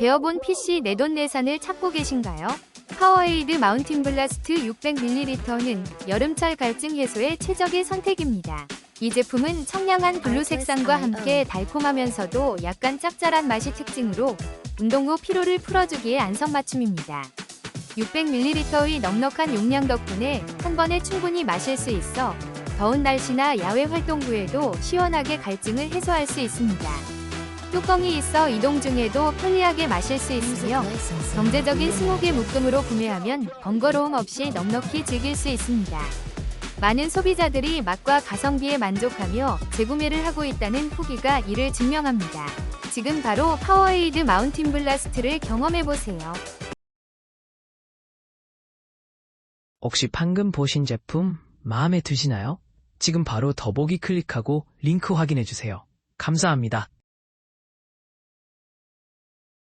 베어본 PC 내돈내산을 찾고 계신가요? 파워에이드 마운틴 블라스트 600ml는 여름철 갈증 해소에 최적의 선택입니다. 이 제품은 청량한 블루 색상과 함께 달콤하면서도 약간 짭짤한 맛이 특징으로 운동 후 피로를 풀어주기에 안성맞춤입니다. 600ml의 넉넉한 용량 덕분에 한 번에 충분히 마실 수 있어 더운 날씨나 야외 활동 후에도 시원하게 갈증을 해소할 수 있습니다. 뚜껑이 있어 이동 중에도 편리하게 마실 수 있으며 경제적인 스모게 묶음으로 구매하면 번거로움 없이 넉넉히 즐길 수 있습니다. 많은 소비자들이 맛과 가성비에 만족하며 재구매를 하고 있다는 후기가 이를 증명합니다. 지금 바로 파워에이드 마운틴 블라스트를 경험해보세요. 혹시 방금 보신 제품 마음에 드시나요? 지금 바로 더보기 클릭하고 링크 확인해주세요. 감사합니다.